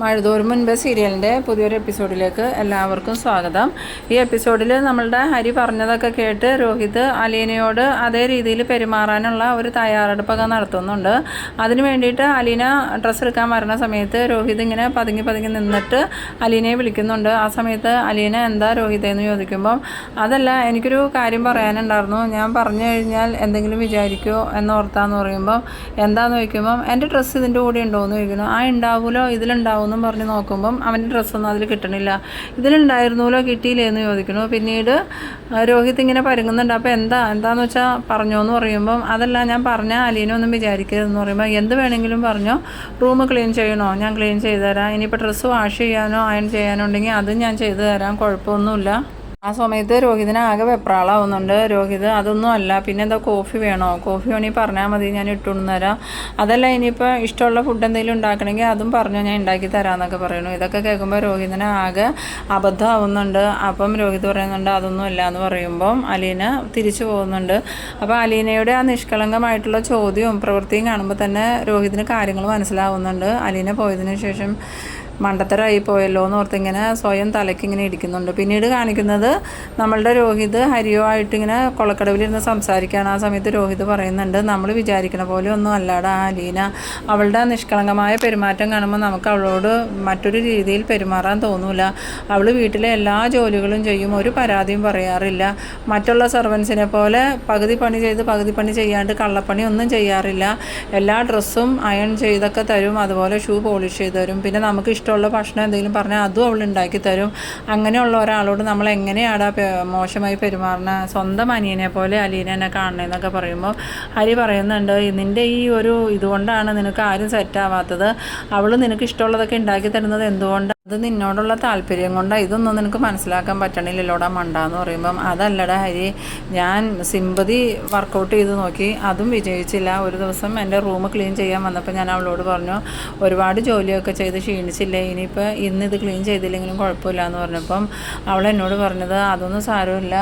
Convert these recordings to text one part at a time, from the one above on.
മഴതോറും മുൻപ് സീരിയലിന്റെ പുതിയൊരു എപ്പിസോഡിലേക്ക് എല്ലാവർക്കും സ്വാഗതം. ഈ എപ്പിസോഡിൽ നമ്മളുടെ ഹരി പറഞ്ഞതൊക്കെ കേട്ട് രോഹിത് അലീനയോട് അതേ രീതിയിൽ പെരുമാറാനുള്ള ഒരു തയ്യാറെടുപ്പൊക്കെ നടത്തുന്നുണ്ട്. അതിന് വേണ്ടിയിട്ട് അലീന ഡ്രസ്സ് എടുക്കാൻ വരുന്ന സമയത്ത് രോഹിത് ഇങ്ങനെ പതുങ്ങി പതുങ്ങി നിന്നിട്ട് അലീനയെ വിളിക്കുന്നുണ്ട്. ആ സമയത്ത് അലീന എന്താ രോഹിതേ? എന്ന് ചോദിക്കുമ്പം അതല്ല എനിക്കൊരു കാര്യം പറയാനുണ്ടായിരുന്നു. ഞാൻ പറഞ്ഞു കഴിഞ്ഞാൽ എന്തെങ്കിലും വിചാരിക്കുമോ എന്നോർത്താന്ന് പറയുമ്പം എന്താന്ന് ചോദിക്കുമ്പം എന്റെ ഡ്രസ്സ് ഇതിന്റെ കൂടെ ഉണ്ടോ എന്ന് ചോദിക്കുന്നു. ആ ഉണ്ടാവുമല്ലോ ഇതിലുണ്ടാവും എന്നും പറഞ്ഞ് നോക്കുമ്പം അവന്റെ ഡ്രസ്സൊന്നും അതിൽ കിട്ടണില്ല. ഇതിലുണ്ടായിരുന്നല്ലോ കിട്ടിയില്ലേ എന്ന് ചോദിക്കുന്നു. പിന്നീട് രോഹിത് ഇങ്ങനെ പരുങ്ങുന്നുണ്ട്. അപ്പോൾ എന്താ എന്താന്ന് വെച്ചാൽ പറഞ്ഞോ എന്ന് പറയുമ്പം അതല്ല ഞാൻ പറഞ്ഞ അലീനൊന്നും വിചാരിക്കരുതെന്ന് പറയുമ്പോൾ എന്ത് വേണമെങ്കിലും പറഞ്ഞോ. റൂം ക്ലീൻ ചെയ്യണോ? ഞാൻ ക്ലീൻ ചെയ്തു തരാം. ഇനിയിപ്പോൾ ഡ്രസ്സ് വാഷ് ചെയ്യാനോ അയൺ ചെയ്യാനോ ഉണ്ടെങ്കിൽ അതും ഞാൻ ചെയ്തു തരാം. കുഴപ്പമൊന്നുമില്ല. ആ സമയത്ത് രോഹിതിന് ആകെ വെപ്രാളാവുന്നുണ്ട്. രോഹിത് അതൊന്നും അല്ല. പിന്നെ എന്താ കോഫി വേണോ? കോഫി വേണമെങ്കിൽ പറഞ്ഞാൽ മതി. ഞാൻ ഇട്ടുകൊണ്ടു തരാം. അതല്ല ഇനിയിപ്പോൾ ഇഷ്ടമുള്ള ഫുഡ് എന്തെങ്കിലും ഉണ്ടാക്കണമെങ്കിൽ അതും പറഞ്ഞു. ഞാൻ ഉണ്ടാക്കി തരാമെന്നൊക്കെ പറയുന്നു. ഇതൊക്കെ കേൾക്കുമ്പോൾ രോഹിതിന് ആകെ അബദ്ധമാവുന്നുണ്ട്. അപ്പം രോഹിത് പറയുന്നുണ്ട് അതൊന്നും അല്ല എന്ന് പറയുമ്പം അലീന തിരിച്ചു പോകുന്നുണ്ട്. അപ്പോൾ അലീനയുടെ ആ നിഷ്കളങ്കമായിട്ടുള്ള ചോദ്യവും പ്രവൃത്തിയും കാണുമ്പോൾ തന്നെ രോഹിതിന് കാര്യങ്ങൾ മനസ്സിലാവുന്നുണ്ട്. അലീന പോയതിനു ശേഷം മണ്ടത്തരായി പോയല്ലോ എന്ന് ഓർത്ത് ഇങ്ങനെ സ്വയം തലയ്ക്ക് ഇങ്ങനെ ഇടിക്കുന്നുണ്ട്. പിന്നീട് കാണിക്കുന്നത് നമ്മളുടെ രോഹിത് ഹരിയോ ആയിട്ട് ഇങ്ങനെ കൊളക്കടവിലിരുന്ന് സംസാരിക്കുകയാണ്. ആ സമയത്ത് രോഹിത് പറയുന്നുണ്ട് നമ്മൾ വിചാരിക്കണ പോലെ ഒന്നും അല്ലാടാ അലീന. അവളുടെ നിഷ്കളങ്കമായ പെരുമാറ്റം കാണുമ്പോൾ നമുക്ക് അവളോട് മറ്റൊരു രീതിയിൽ പെരുമാറാൻ തോന്നൂല. അവൾ വീട്ടിലെ എല്ലാ ജോലികളും ചെയ്യും ഒരു പരാതിയും പറയാറില്ല. മറ്റുള്ള സർവൻസിനെ പോലെ പകുതി പണി ചെയ്ത് പകുതി പണി ചെയ്യാണ്ട് കള്ളപ്പണി ഒന്നും ചെയ്യാറില്ല. എല്ലാ ഡ്രസ്സും അയൺ ചെയ്തൊക്കെ തരും അതുപോലെ ഷൂ പോളിഷ് ചെയ്ത് തരും. പിന്നെ നമുക്ക് ഇഷ്ടമുള്ള ഭക്ഷണം എന്തെങ്കിലും പറഞ്ഞാൽ അതും അവൾ ഉണ്ടാക്കി തരും. അങ്ങനെയുള്ള ഒരാളോട് നമ്മൾ എങ്ങനെയാണ് മോശമായി പെരുമാറുന്ന? സ്വന്തം അനിയനെ പോലെ അലീനെന്നെ കാണണമെന്നൊക്കെ പറയുമ്പോൾ ഹരി പറയുന്നുണ്ട് നിന്റെ ഈ ഒരു ഇതുകൊണ്ടാണ് നിനക്ക് ആരും സെറ്റ് ആവാത്തത്. അവൾ നിനക്ക് ഇഷ്ടമുള്ളതൊക്കെ ഉണ്ടാക്കി തരുന്നത് എന്തുകൊണ്ടാണ് അത് നിന്നോടുള്ള താല്പര്യം കൊണ്ടാണ് ഇതൊന്നും നിനക്ക് മനസ്സിലാക്കാൻ പറ്റണില്ലല്ലോടാ മണ്ട എന്ന് പറയുമ്പം. അതല്ലടാ ഹരി ഞാൻ സിമ്പതി വർക്കൗട്ട് ചെയ്ത് നോക്കി അതും വിജയിച്ചില്ല. ഒരു ദിവസം എന്റെ റൂം ക്ലീൻ ചെയ്യാൻ വന്നപ്പോൾ ഞാൻ അവളോട് പറഞ്ഞു ഒരുപാട് ജോലിയൊക്കെ ചെയ്ത് ക്ഷീണിച്ചില്ലേ ഇനിയിപ്പോൾ ഇന്ന് ഇത് ക്ലീൻ ചെയ്തില്ലെങ്കിലും കുഴപ്പമില്ല എന്ന് പറഞ്ഞപ്പം അവൾ എന്നോട് പറഞ്ഞത് അതൊന്നും സാരമില്ല.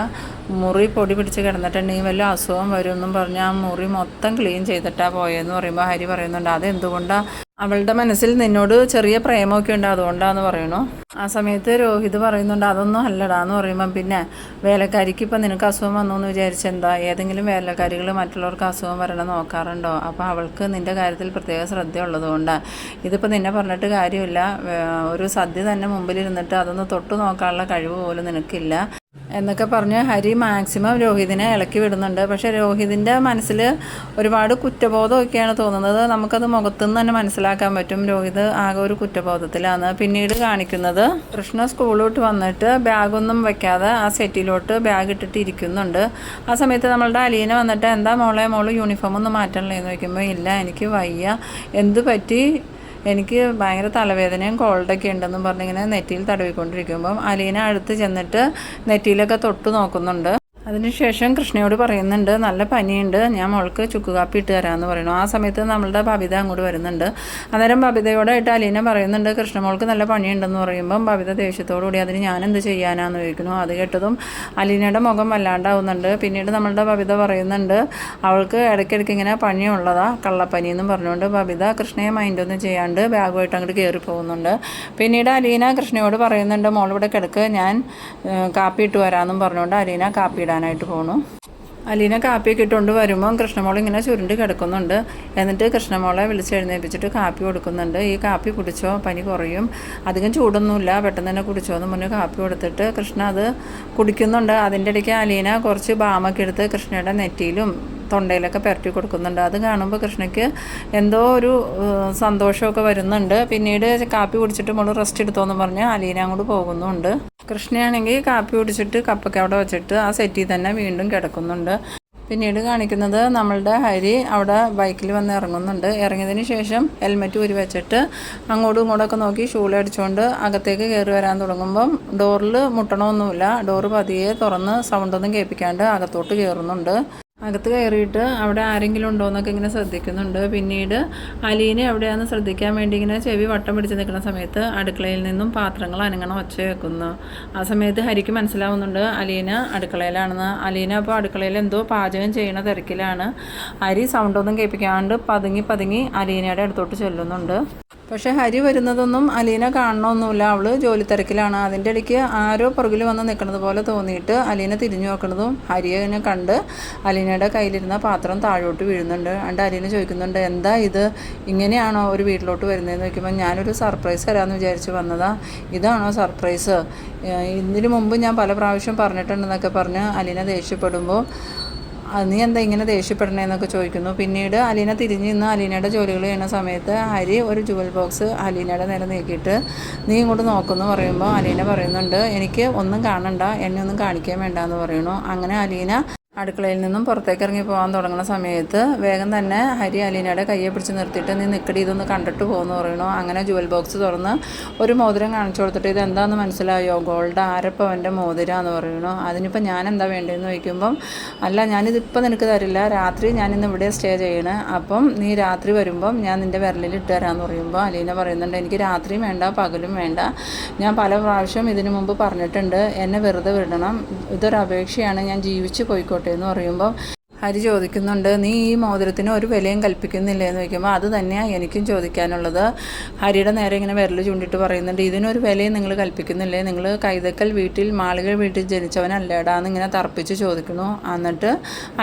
മുറി പൊടി പിടിച്ച് കിടന്നിട്ടുണ്ടെങ്കിൽ വല്ല അസുഖം വരുമെന്നും പറഞ്ഞ് ആ മുറി മൊത്തം ക്ലീൻ ചെയ്തിട്ടാണ് പോയെന്ന് പറയുമ്പോൾ ഹരി പറയുന്നുണ്ട് അതെന്തുകൊണ്ടാണ് അവളുടെ മനസ്സിൽ നിന്നോട് ചെറിയ പ്രേമമൊക്കെ ഉണ്ട് അതുകൊണ്ടാന്ന് പറയണു ആ സമയത്ത് രോഹിത് പറയുന്നുണ്ട് അതൊന്നും അല്ലടാ എന്ന് പറയുമ്പം പിന്നെ വേലക്കാരിക്ക് ഇപ്പം നിനക്ക് അസുഖം വന്നു എന്ന് വിചാരിച്ചെന്താ ഏതെങ്കിലും വേലക്കാരികൾ മറ്റുള്ളവർക്ക് അസുഖം വരണം നോക്കാറുണ്ടോ? അപ്പോൾ അവൾക്ക് നിന്റെ കാര്യത്തിൽ പ്രത്യേക ശ്രദ്ധ ഉള്ളതുകൊണ്ട് ഇതിപ്പോൾ നിന്നെ പറഞ്ഞിട്ട് കാര്യമില്ല. ഒരു സദ്യ തന്നെ മുമ്പിലിരുന്നിട്ട് അതൊന്ന് തൊട്ടു നോക്കാനുള്ള കഴിവ് പോലും നിനക്കില്ല. എന്നൊക്കെ പറഞ്ഞ് ഹരി മാക്സിമം രോഹിതിനെ ഇളക്കി വിടുന്നുണ്ട്. പക്ഷേ രോഹിതിന്റെ മനസ്സിൽ ഒരുപാട് കുറ്റബോധമൊക്കെയാണ് തോന്നുന്നത്. നമുക്കത് മുഖത്തുനിന്ന് തന്നെ മനസ്സിലാക്കാൻ പറ്റും. രോഹിത് ആകെ ഒരു കുറ്റബോധത്തിലാണ്. പിന്നീട് കാണിക്കുന്നത് കൃഷ്ണ സ്കൂൾ വിട്ട് വന്നിട്ട് ബാഗൊന്നും വെക്കാതെ ആ സെറ്റിലോട്ട് ബാഗ് ഇട്ടിട്ട് ഇരിക്കുന്നുണ്ട്. ആ സമയത്ത് നമ്മളുടെ അലീന വന്നിട്ട് എന്താ മോളെ മോൾ യൂണിഫോം ഒന്ന് മാറ്റണല്ലേ? എന്ന് ഇല്ല എനിക്ക് വയ്യ. എന്ത് പറ്റി? എനിക്ക് ഭയങ്കര തലവേദനയും കോൾഡൊക്കെ ഉണ്ടെന്നും പറഞ്ഞിങ്ങനെ നെറ്റിയിൽ തടവിക്കൊണ്ടിരിക്കുമ്പം അലീന അടുത്ത് ചെന്നിട്ട് നെറ്റിയിലൊക്കെ തൊട്ട് നോക്കുന്നുണ്ട്. അതിനുശേഷം കൃഷ്ണയോട് പറയുന്നുണ്ട് നല്ല പനിയുണ്ട് ഞാൻ മോൾക്ക് ചുക്ക് കാപ്പി ഇട്ട് തരാമെന്ന് പറയുന്നു. ആ സമയത്ത് നമ്മളുടെ ബബിത അങ്ങോട്ട് വരുന്നുണ്ട്. അന്നേരം ബബിതയോടായിട്ട് അലീന പറയുന്നുണ്ട് കൃഷ്ണ മോൾക്ക് നല്ല പണിയുണ്ടെന്ന് പറയുമ്പം ബബിത ദേഷ്യത്തോടുകൂടി അതിന് ഞാൻ എന്ത് ചെയ്യാനാന്ന് ചോദിക്കുന്നു. അത് കേട്ടതും അലീനയുടെ മുഖം വല്ലാണ്ടാവുന്നുണ്ട്. പിന്നീട് നമ്മളുടെ ബബിത പറയുന്നുണ്ട് അവൾക്ക് ഇടയ്ക്കിടയ്ക്ക് ഇങ്ങനെ പനിയുള്ളതാ കള്ളപ്പനി എന്നും പറഞ്ഞുകൊണ്ട് ബബിത കൃഷ്ണയെ മൈൻഡൊന്നും ചെയ്യാണ്ട് ബാഗുമായിട്ട് അങ്ങോട്ട് കയറി പോകുന്നുണ്ട്. പിന്നീട് അലീന കൃഷ്ണയോട് പറയുന്നുണ്ട് മോളിവിടെ കിടക്ക് ഞാൻ കാപ്പി ഇട്ട് വരാമെന്നും പറഞ്ഞുകൊണ്ട് അലീന കാപ്പി ഇടാനായിട്ട് പോണു. അലീന കാപ്പിയൊക്കെ ഇട്ടുകൊണ്ട് വരുമ്പോൾ കൃഷ്ണമോൾ ഇങ്ങനെ ചുരുണ്ട് കിടക്കുന്നുണ്ട്. എന്നിട്ട് കൃഷ്ണമോളെ വിളിച്ചെഴുന്നേൽപ്പിച്ചിട്ട് കാപ്പി കൊടുക്കുന്നുണ്ട്. ഈ കാപ്പി കുടിച്ചോ? പനി കുറയും. അധികം ചൂടൊന്നുമില്ല. പെട്ടെന്ന് തന്നെ കുടിച്ചോ എന്ന് മുന്നേ കാപ്പി കൊടുത്തിട്ട് കൃഷ്ണ അത് കുടിക്കുന്നുണ്ട്. അതിന്റെ ഇടയ്ക്ക് അലീന കുറച്ച് ബാമൊക്കെ എടുത്ത് കൃഷ്ണയുടെ നെറ്റിയിലും തൊണ്ടയിലൊക്കെ പുരട്ടി കൊടുക്കുന്നുണ്ട്. അത് കാണുമ്പോൾ കൃഷ്ണയ്ക്ക് എന്തോ ഒരു സന്തോഷമൊക്കെ വരുന്നുണ്ട്. പിന്നീട് കാപ്പി കുടിച്ചിട്ട് മോൾ റെസ്റ്റ് എടുത്തോന്ന് പറഞ്ഞ് അലീന അങ്ങോട്ട് പോകുന്നുണ്ട്. കൃഷ്ണയാണെങ്കിൽ കാപ്പി കുടിച്ചിട്ട് കപ്പൊക്കെ അവിടെ വെച്ചിട്ട് ആ സെറ്റിൽ തന്നെ വീണ്ടും കിടക്കുന്നുണ്ട്. പിന്നീട് കാണിക്കുന്നത് നമ്മളുടെ ഹരി അവിടെ ബൈക്കിൽ വന്ന് ഇറങ്ങുന്നുണ്ട്. ഇറങ്ങിയതിന് ശേഷം ഹെൽമെറ്റ് ഊരി വെച്ചിട്ട് അങ്ങോട്ടും ഇങ്ങോട്ടൊക്കെ നോക്കി ഷൂൾ അടിച്ചുകൊണ്ട് അകത്തേക്ക് കയറി വരാൻ തുടങ്ങുമ്പം ഡോറിൽ മുട്ടണമൊന്നുമില്ല. ഡോറ് പതിയെ തുറന്ന് സൗണ്ടൊന്നും കേൾപ്പിക്കാണ്ട് അകത്തോട്ട് കയറുന്നുണ്ട് അകത്ത് കയറിയിട്ട് അവിടെ ആരെങ്കിലും ഉണ്ടോ എന്നൊക്കെ ഇങ്ങനെ ശ്രദ്ധിക്കുന്നുണ്ട്. പിന്നീട് അലീനെ എവിടെയാണെന്ന് ശ്രദ്ധിക്കാൻ വേണ്ടി ഇങ്ങനെ ചെവി വട്ടം പിടിച്ച് നിൽക്കുന്ന സമയത്ത് അടുക്കളയിൽ നിന്നും പാത്രങ്ങൾ അനങ്ങണം ഒച്ച വെക്കുന്നു ആ സമയത്ത് ഹരിക്ക് മനസ്സിലാവുന്നുണ്ട് അലീന അടുക്കളയിലാണെന്ന്. അലീന അപ്പോൾ അടുക്കളയിൽ എന്തോ പാചകം ചെയ്യണ തിരക്കിലാണ്. ഹരി സൗണ്ടൊന്നും കേൾപ്പിക്കാണ്ട് പതുങ്ങി പതുങ്ങി അലീനയുടെ അടുത്തോട്ട് ചെല്ലുന്നുണ്ട്. പക്ഷേ ഹരി വരുന്നതൊന്നും അലീന കാണണമൊന്നുമില്ല. അവൾ ജോലി തിരക്കിലാണ്. അതിന്റെ ഇടയ്ക്ക് ആരോ പുറകിൽ വന്ന് നിൽക്കുന്നത് പോലെ തോന്നിയിട്ട് അലീന തിരിഞ്ഞു നോക്കുന്നതും ഹരിയെ കണ്ട് അലീനയുടെ കയ്യിലിരുന്ന പാത്രം താഴോട്ട് വീഴുന്നുണ്ട്. അണ്ട് അലീന ചോദിക്കുന്നുണ്ട് എന്താ ഇത്? ഇങ്ങനെയാണോ ഒരു വീട്ടിലോട്ട് വരുന്നതെന്ന് ചോദിക്കുമ്പോൾ ഞാനൊരു സർപ്രൈസ് തരാമെന്ന് വിചാരിച്ച് വന്നതാ. ഇതാണോ സർപ്രൈസ്? ഇതിനു മുമ്പ് ഞാൻ പല പ്രാവശ്യം പറഞ്ഞിട്ടുണ്ടെന്നൊക്കെ പറഞ്ഞ് അലീന ദേഷ്യപ്പെടുമ്പോൾ നീ എന്താ ഇങ്ങനെ ദേഷ്യപ്പെടണേന്നൊക്കെ ചോദിക്കുന്നു. പിന്നീട് അലീന തിരിഞ്ഞ് നിന്ന് അലീനയുടെ ജോലികൾ ചെയ്യുന്ന സമയത്ത് ഹരി ഒരു ജുവൽ ബോക്സ് അലീനയുടെ നേരെ നീക്കിയിട്ട് നീ ഇങ്ങോട്ട് നോക്കുന്നു പറയുമ്പോൾ അലീന പറയുന്നുണ്ട് എനിക്ക് ഒന്നും കാണണ്ട എന്നെ ഒന്നും കാണിക്കാൻ വേണ്ട എന്ന് പറയുന്നു. അങ്ങനെ അലീന അടുക്കളയിൽ നിന്നും പുറത്തേക്ക് ഇറങ്ങി പോകാൻ തുടങ്ങുന്ന സമയത്ത് വേഗം തന്നെ ഹരി അലീനയുടെ കയ്യെ പിടിച്ച് നിർത്തിയിട്ട് നീ നിൽക്കടി ഇതൊന്ന് കണ്ടിട്ട് പോകുന്ന പറയണു അങ്ങനെ ജുവൽ ബോക്സ് തുറന്ന് ഒരു മോതിരം കാണിച്ചു കൊടുത്തിട്ട് ഇത് എന്താണെന്ന് മനസ്സിലായോ? ഗോൾഡ് ആരപ്പവന്റെ മോതിരം എന്ന് പറയണു അതിനിപ്പോൾ ഞാൻ എന്താ വേണ്ടതെന്ന് ചോദിക്കുമ്പം അല്ല ഞാനിതിപ്പോൾ നിനക്ക് തരില്ല. രാത്രി ഞാനിന്ന് ഇവിടെ സ്റ്റേ ചെയ്യണേ. അപ്പം നീ രാത്രി വരുമ്പം ഞാൻ നിന്റെ വിരലിൽ ഇട്ട് തരാമെന്ന് പറയുമ്പോൾ അലീന പറയുന്നുണ്ട്. എനിക്ക് രാത്രിയും വേണ്ട പകലും വേണ്ട. ഞാൻ പല പ്രാവശ്യം ഇതിനു മുമ്പ് പറഞ്ഞിട്ടുണ്ട് എന്നെ വെറുതെ വിടണം. ഇതൊരു അപേക്ഷയാണ്. ഞാൻ ജീവിച്ച് പോയിക്കോട്ടെ. എന്ന് പറയുമ്പോൾ ഹരി ചോദിക്കുന്നുണ്ട് നീ ഈ മോതിരത്തിന് ഒരു വിലയും കൽപ്പിക്കുന്നില്ല? എന്ന് ചോദിക്കുമ്പോൾ അത് തന്നെയാണ് എനിക്കും ചോദിക്കാനുള്ളത്. ഹരിയുടെ നേരെ ഇങ്ങനെ വിരൽ ചൂണ്ടിട്ട് പറയുന്നുണ്ട് ഇതിനൊരു വിലയും നിങ്ങൾ കൽപ്പിക്കുന്നില്ലേ? നിങ്ങൾ കൈതക്കൽ വീട്ടിൽ മാളിക വീട്ടിൽ ജനിച്ചവനല്ലേടാന്ന് ഇങ്ങനെ തർപ്പിച്ച് ചോദിക്കുന്നു. എന്നിട്ട്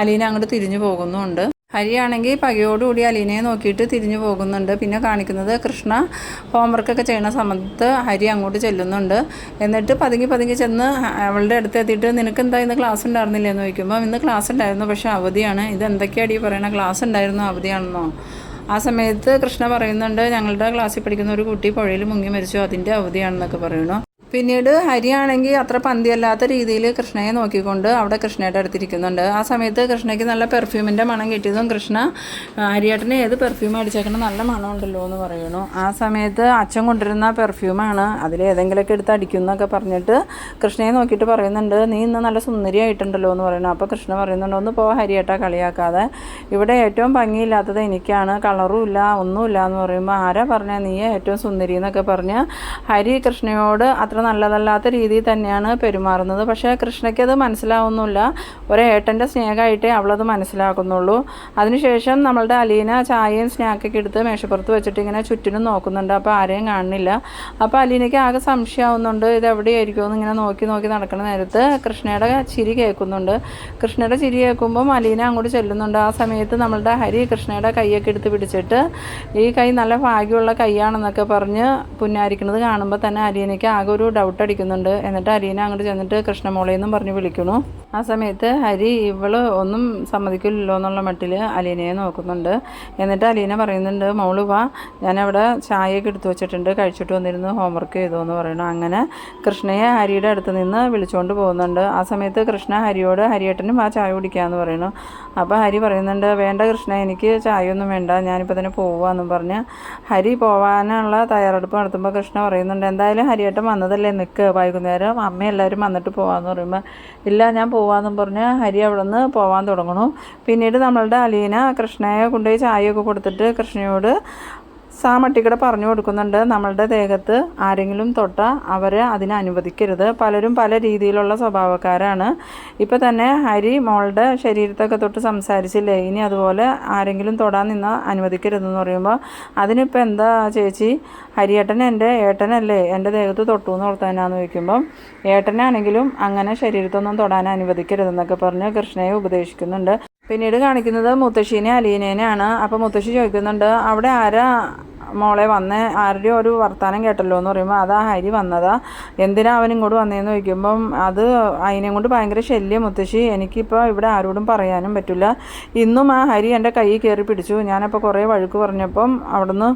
അലീന അങ്ങോട്ട് തിരിഞ്ഞു പോകുന്നുമുണ്ട്. ഹരിയാണെങ്കിൽ പകയോടുകൂടി അലീനയെ നോക്കിയിട്ട് തിരിഞ്ഞു പോകുന്നുണ്ട്. പിന്നെ കാണിക്കുന്നത് കൃഷ്ണ ഹോംവർക്കൊക്കെ ചെയ്യുന്ന സമയത്ത് ഹരി അങ്ങോട്ട് ചെല്ലുന്നുണ്ട്. എന്നിട്ട് പതുങ്ങി പതുങ്ങി ചെന്ന് അവളുടെ അടുത്ത് എത്തിയിട്ട് നിനക്ക് എന്താ ഇന്ന് ക്ലാസ് ഉണ്ടായിരുന്നില്ല എന്ന് ചോദിക്കുമ്പോൾ ഇന്ന് ക്ലാസ് ഉണ്ടായിരുന്നു പക്ഷേ അവധിയാണ്. ഇത് എന്തൊക്കെയാണ് ഈ പറയണ? ക്ലാസ് ഉണ്ടായിരുന്നു അവധിയാണെന്നോ? ആ സമയത്ത് കൃഷ്ണ പറയുന്നുണ്ട് ഞങ്ങളുടെ ക്ലാസ്സിൽ പഠിക്കുന്ന ഒരു കുട്ടി പുഴയിൽ മുങ്ങി മരിച്ചു അതിന്റെ അവധിയാണെന്നൊക്കെ പറയുന്നു പിന്നീട് ഹരിയാണെങ്കിൽ അത്ര പന്തിയല്ലാത്ത രീതിയിൽ കൃഷ്ണയെ നോക്കിക്കൊണ്ട് അവിടെ കൃഷ്ണയുടെ അടുത്തിരിക്കുന്നുണ്ട്. ആ സമയത്ത് കൃഷ്ണയ്ക്ക് നല്ല പെർഫ്യൂമിന്റെ മണം കിട്ടിയതും കൃഷ്ണ ഹരിയേട്ടന് ഏത് പെർഫ്യൂം അടിച്ചേക്കണം നല്ല മണമുണ്ടല്ലോ എന്ന് പറയുന്നു. ആ സമയത്ത് അച്ഛൻ കൊണ്ടിരുന്ന പെർഫ്യൂമാണ് അതിൽ ഏതെങ്കിലുമൊക്കെ എടുത്ത് അടിക്കുന്നൊക്കെ പറഞ്ഞിട്ട് കൃഷ്ണയെ നോക്കിയിട്ട് പറയുന്നുണ്ട് നീ ഇന്ന് നല്ല സുന്ദരിയായിട്ടുണ്ടല്ലോ എന്ന് പറയുന്നു. അപ്പോൾ കൃഷ്ണ പറയുന്നുണ്ട് ഒന്ന് പോ ഹരിയേട്ട കളിയാക്കാതെ. ഇവിടെ ഏറ്റവും ഭംഗിയില്ലാത്തത് എനിക്കാണ്. കളറും ഇല്ല ഒന്നുമില്ല എന്ന് പറയുമ്പോൾ ആരാ പറഞ്ഞാൽ നീ ഏറ്റവും സുന്ദരി എന്നൊക്കെ പറഞ്ഞ് ഹരി കൃഷ്ണയോട് അത്ര നല്ലതല്ലാത്ത രീതിയിൽ തന്നെയാണ് പെരുമാറുന്നത്. പക്ഷേ കൃഷ്ണയ്ക്ക് അത് മനസ്സിലാവുന്നില്ല. ഒരേട്ടന്റെ സ്നേഹമായിട്ടേ അവളത് മനസ്സിലാക്കുന്നുള്ളൂ. അതിനുശേഷം നമ്മളുടെ അലീന ചായയും സ്നാക്കൊക്കെ എടുത്ത് മേശപ്പുറത്ത് വെച്ചിട്ട് ഇങ്ങനെ ചുറ്റിനും നോക്കുന്നുണ്ട്. അപ്പോൾ ആരെയും കാണുന്നില്ല. അപ്പോൾ അലീനയ്ക്ക് ആകെ സംശയമാവുന്നുണ്ട്. ഇത് എവിടെയായിരിക്കും എന്ന് ഇങ്ങനെ നോക്കി നോക്കി നടക്കുന്ന നേരത്ത് കൃഷ്ണയുടെ ചിരി കേൾക്കുന്നുണ്ട്. കൃഷ്ണയുടെ ചിരി കേൾക്കുമ്പം അലീന അങ്ങോട്ട് ചെല്ലുന്നുണ്ട്. ആ സമയത്ത് നമ്മളുടെ ഹരി കൃഷ്ണയുടെ കൈയൊക്കെ എടുത്ത് പിടിച്ചിട്ട് ഈ കൈ നല്ല ഭാഗ്യമുള്ള കൈയാണെന്നൊക്കെ പറഞ്ഞ് പുന്നാരിക്കുന്നത് കാണുമ്പോൾ തന്നെ അലീനയ്ക്ക് ആകെ ഒരു ഡൗട്ട് അടിക്കുന്നുണ്ട്. എന്നിട്ട് അരീന അങ്ങോട്ട് ചെന്നിട്ട് കൃഷ്ണമോളെ എന്നും പറഞ്ഞ് വിളിക്കുന്നു ആ സമയത്ത് ഹരി ഇവൾ ഒന്നും സമ്മതിക്കില്ലല്ലോ എന്നുള്ള മട്ടിൽ അലീനയെ നോക്കുന്നുണ്ട്. എന്നിട്ട് അലീന പറയുന്നുണ്ട് മോൾ വാ ഞാനവിടെ ചായയൊക്കെ എടുത്തു വെച്ചിട്ടുണ്ട് കഴിച്ചിട്ട് വന്നിരുന്നു ഹോംവർക്ക് ചെയ്തു എന്ന് പറയുന്നു. അങ്ങനെ കൃഷ്ണയെ ഹരിയുടെ അടുത്ത് നിന്ന് വിളിച്ചുകൊണ്ട് പോകുന്നുണ്ട്. ആ സമയത്ത് കൃഷ്ണ ഹരിയോട് ഹരിയേട്ടനും ആ ചായ കുടിക്കാമെന്ന് പറയുന്നു. അപ്പോൾ ഹരി പറയുന്നുണ്ട് വേണ്ട കൃഷ്ണ എനിക്ക് ചായയൊന്നും വേണ്ട ഞാനിപ്പോൾ തന്നെ പോവാന്നും പറഞ്ഞ് ഹരി പോവാനുള്ള തയ്യാറെടുപ്പ് നടത്തുമ്പോൾ കൃഷ്ണ പറയുന്നുണ്ട് എന്തായാലും ഹരിയേട്ടൻ വന്നതല്ലേ നിൽക്ക് വൈകുന്നേരം അമ്മ എല്ലാവരും വന്നിട്ട് പോകാമെന്ന് പറയുമ്പോൾ ഇല്ല ഞാൻ പോവാമെന്നും പറഞ്ഞ് ഹരി അവിടെ നിന്ന് പോവാൻ തുടങ്ങണു പിന്നീട് നമ്മളുടെ അലീന കൃഷ്ണയെ കൊണ്ടുപോയി ചായയൊക്കെ കൊടുത്തിട്ട് കൃഷ്ണയോട് സാമട്ടിക്കട പറഞ്ഞു കൊടുക്കുന്നുണ്ട്. നമ്മളുടെ ദേഹത്ത് ആരെങ്കിലും തൊട്ട അവരെ അതിനെ അനുവദിക്കരുത്. പലരും പല രീതിയിലുള്ള സ്വഭാവക്കാരാണ്. ഇപ്പോൾ തന്നെ ഹരി മോളുടെ ശരീരത്തൊക്കെ തൊട്ട് സംസാരിച്ചില്ലേ? ഇനി അതുപോലെ ആരെങ്കിലും തൊടാൻ നിന്നാൽ അനുവദിക്കരുതെന്ന് പറയുമ്പോൾ അതിനിപ്പോൾ എന്താ ചേച്ചി? ഹരിയേട്ടൻ എന്റെ ഏട്ടനല്ലേ? എന്റെ ദേഹത്ത് തൊട്ടു എന്ന് ഓർത്താനാന്ന് ചോദിക്കുമ്പം ഏട്ടനാണെങ്കിലും അങ്ങനെ ശരീരത്തൊന്നും തൊടാൻ അനുവദിക്കരുതെന്നൊക്കെ പറഞ്ഞ് കൃഷ്ണയെ ഉപദേശിക്കുന്നുണ്ട്. പിന്നീട് കാണിക്കുന്നത് മുത്തശ്ശീനെ അലീനേനെയാണ്. അപ്പോൾ മുത്തശ്ശി ചോദിക്കുന്നുണ്ട് അവിടെ ആരാ മോളെ വന്നേ ആരുടെയോ ഒരു വർത്തമാനം കേട്ടല്ലോ എന്ന് പറയുമ്പോൾ അതാ ഹരി വന്നതാ. എന്തിനാ അവനും ഇങ്ങോട്ട് വന്നതെന്ന് ചോദിക്കുമ്പം അത് അതിനെ കൊണ്ട് ഭയങ്കര ശല്യം മുത്തശ്ശി. എനിക്കിപ്പോൾ ഇവിടെ ആരോടും പറയാനും പറ്റില്ല ഇന്നും ആ ഹരി എന്റെ കൈ കയറി പിടിച്ചു. ഞാനപ്പോൾ കുറേ വഴുക്ക് പറഞ്ഞപ്പം അവിടുന്ന്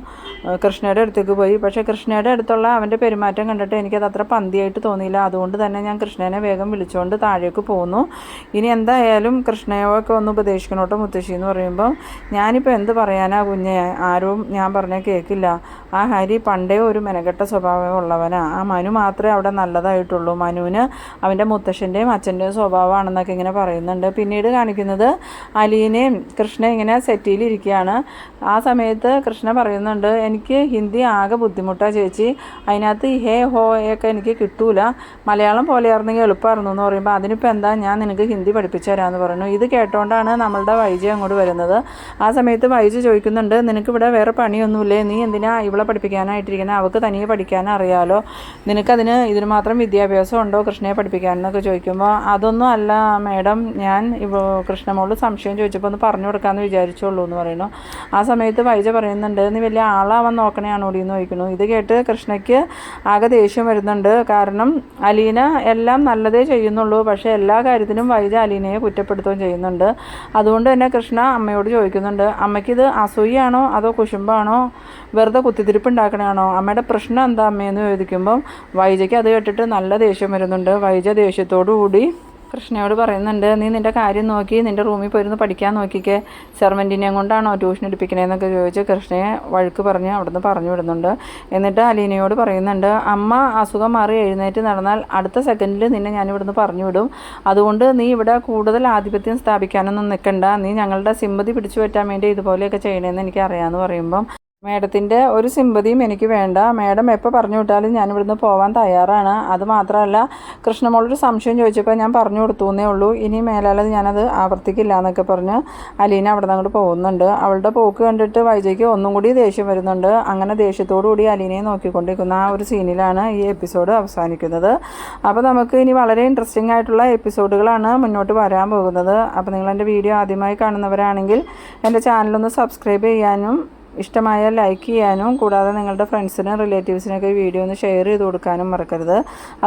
കൃഷ്ണയുടെ അടുത്തേക്ക് പോയി. പക്ഷേ കൃഷ്ണയുടെ അടുത്തുള്ള അവന്റെ പെരുമാറ്റം കണ്ടിട്ട് എനിക്കത് അത്ര പന്തിയായിട്ട് തോന്നിയില്ല. അതുകൊണ്ട് തന്നെ ഞാൻ കൃഷ്ണനെ വേഗം വിളിച്ചുകൊണ്ട് താഴേക്ക് പോന്നു. ഇനി എന്തായാലും കൃഷ്ണയൊക്കെ ഒന്ന് ഉപദേശിക്കണോട്ടോ മുത്തശ്ശി എന്ന് പറയുമ്പം. ഞാനിപ്പോൾ എന്ത് പറയാനാ കുഞ്ഞെ? ആരും ഞാൻ പറഞ്ഞ കേൾക്കില്ല ആ ഹരി പണ്ടേ ഒരു മെനകെട്ട സ്വഭാവമുള്ളവനാ. ആ മനു മാത്രമേ അവിടെ നല്ലതായിട്ടുള്ളൂ. മനുവിന് അവന്റെ മുത്തശ്ശന്റെയും അച്ഛന്റെയും സ്വഭാവമാണെന്നൊക്കെ ഇങ്ങനെ പറയുന്നുണ്ട്. പിന്നീട് കാണിക്കുന്നത് അലീനെയും കൃഷ്ണ ഇങ്ങനെ സെറ്റിയിലിരിക്കുകയാണ്. ആ സമയത്ത് കൃഷ്ണ പറയുന്നുണ്ട് എനിക്ക് ഹിന്ദി ആകെ ബുദ്ധിമുട്ടാണ് ചേച്ചി. അതിനകത്ത് ഹേ ഹോ ഒക്കെ എനിക്ക് കിട്ടൂല. മലയാളം പോലെ പോലെയായിരുന്നെങ്കിൽ എളുപ്പമായിരുന്നു എന്ന് പറയുമ്പോൾ അതിനിപ്പോൾ എന്താ? ഞാൻ നിനക്ക് ഹിന്ദി പഠിപ്പിച്ചു തരാമെന്ന് പറഞ്ഞു. ഇത് കേട്ടോണ്ടാണ് നമ്മളുടെ വൈജ് അങ്ങോട്ട് വരുന്നത്. ആ സമയത്ത് വൈജ് ചോദിക്കുന്നുണ്ട് നിനക്ക് ഇവിടെ വേറെ പണിയൊന്നുമില്ലേ? നീ എന്തിനാ ഇവളെ കുട്ടികളെ പഠിപ്പിക്കാനായിട്ടിരിക്കുന്നത് അവൾക്ക് തനിയെ പഠിക്കാൻ അറിയാലോ. നിനക്കതിന് ഇതിന് മാത്രം വിദ്യാഭ്യാസം ഉണ്ടോ കൃഷ്ണയെ പഠിപ്പിക്കാനെന്നൊക്കെ ചോദിക്കുമ്പോൾ അതൊന്നും അല്ല മേഡം. ഞാൻ കൃഷ്ണമോൾ സംശയം ചോദിച്ചപ്പോൾ ഒന്ന് പറഞ്ഞു കൊടുക്കാമെന്ന് വിചാരിച്ചുള്ളൂ എന്ന് പറയുന്നു. ആ സമയത്ത് വൈജ പറയുന്നുണ്ട് നീ വലിയ ആളാവാൻ നോക്കണേയാണോ എന്ന് ചോദിക്കുന്നു. ഇത് കേട്ട് കൃഷ്ണയ്ക്ക് ആകെ ദേഷ്യം വരുന്നുണ്ട്. കാരണം അലീന എല്ലാം നല്ലതേ ചെയ്യുന്നുള്ളൂ. പക്ഷേ എല്ലാ കാര്യത്തിനും വൈജ അലീനയെ കുറ്റപ്പെടുത്തുകയും ചെയ്യുന്നുണ്ട്. അതുകൊണ്ട് തന്നെ കൃഷ്ണ അമ്മയോട് ചോദിക്കുന്നുണ്ട് അമ്മയ്ക്കിത് അസൂയാണോ അതോ കുശുമ്പാണോ? വെറുതെ ഉണ്ടാക്കണയാണോ അമ്മയുടെ പ്രശ്നം എന്താ അമ്മയെന്ന് ചോദിക്കുമ്പം വൈജയ്ക്ക് അത് കേട്ടിട്ട് നല്ല ദേഷ്യം വരുന്നുണ്ട്. വൈജ ദേഷ്യത്തോടു കൂടി കൃഷ്ണയോട് പറയുന്നുണ്ട് നീ നിന്റെ കാര്യം നോക്കി നിന്റെ റൂമിൽ പോയിരുന്ന് പഠിക്കാൻ നോക്കിക്കേ. സെർവന്റിനെയും കൊണ്ടാണോ ട്യൂഷൻ എടുപ്പിക്കണേന്നൊക്കെ ചോദിച്ച് കൃഷ്ണയെ വഴുക്ക് പറഞ്ഞ് അവിടുന്ന് പറഞ്ഞു വിടുന്നുണ്ട്. എന്നിട്ട് അലീനയോട് പറയുന്നുണ്ട് അമ്മ അസുഖം മാറി എഴുന്നേറ്റ് നടന്നാൽ അടുത്ത സെക്കൻഡിൽ നിന്നെ ഞാൻ ഇവിടുന്ന് പറഞ്ഞു വിടും. അതുകൊണ്ട് നീ ഇവിടെ കൂടുതൽ ആധിപത്യം സ്ഥാപിക്കാനൊന്നും നിൽക്കണ്ട നീ ഞങ്ങളുടെ സിമ്പതി പിടിച്ചു പറ്റാൻ വേണ്ടി ഇതുപോലെയൊക്കെ ചെയ്യണമെന്ന് എനിക്കറിയാമെന്ന് പറയുമ്പം മേഡത്തിന്റെ ഒരു സിമ്പതിയും എനിക്ക് വേണ്ട. മേഡം എപ്പോൾ പറഞ്ഞു വിട്ടാലും ഞാൻ ഇവിടുന്ന് പോകാൻ തയ്യാറാണ്. അത് മാത്രമല്ല കൃഷ്ണമോളൊരു സംശയം ചോദിച്ചപ്പോൾ ഞാൻ പറഞ്ഞു കൊടുത്തു എന്നേ ഉള്ളൂ. ഇനി മേലാലത് ഞാനത് ആവർത്തിക്കില്ല എന്നൊക്കെ പറഞ്ഞ് അലീന അവിടെ നിന്ന് അങ്ങോട്ട് പോകുന്നുണ്ട്. അവളുടെ പോക്ക് കണ്ടിട്ട് വൈജയ്ക്ക് ഒന്നും കൂടി ദേഷ്യം വരുന്നുണ്ട്. അങ്ങനെ ദേഷ്യത്തോടു കൂടി അലീനയെ നോക്കിക്കൊണ്ടിരിക്കുന്ന ആ ഒരു സീനിലാണ് ഈ എപ്പിസോഡ് അവസാനിക്കുന്നത്. അപ്പോൾ നമുക്ക് ഇനി വളരെ ഇൻട്രസ്റ്റിംഗ് ആയിട്ടുള്ള എപ്പിസോഡുകളാണ് മുന്നോട്ട് വരാൻ പോകുന്നത്. അപ്പോൾ നിങ്ങൾ എന്റെ വീഡിയോ ആദ്യമായി കാണുന്നവരാണെങ്കിൽ എന്റെ ചാനലൊന്ന് സബ്സ്ക്രൈബ് ചെയ്യാനും ഇഷ്ടമായാൽ ലൈക്ക് ചെയ്യാനും കൂടാതെ നിങ്ങളുടെ ഫ്രണ്ട്സിനും റിലേറ്റീവ്സിനൊക്കെ ഈ വീഡിയോ ഒന്ന് ഷെയർ ചെയ്ത് കൊടുക്കാനും മറക്കരുത്.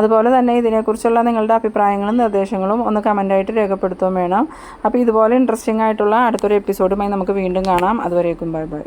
അതുപോലെ തന്നെ ഇതിനെക്കുറിച്ചുള്ള നിങ്ങളുടെ അഭിപ്രായങ്ങളും നിർദ്ദേശങ്ങളും ഒന്ന് കമന്റായിട്ട് രേഖപ്പെടുത്തുകയും വേണം. അപ്പോൾ ഇതുപോലെ ഇൻട്രസ്റ്റിംഗ് ആയിട്ടുള്ള അടുത്തൊരു എപ്പിസോഡുമായി നമുക്ക് വീണ്ടും കാണാം. അതുവരേക്കും ബൈ ബൈ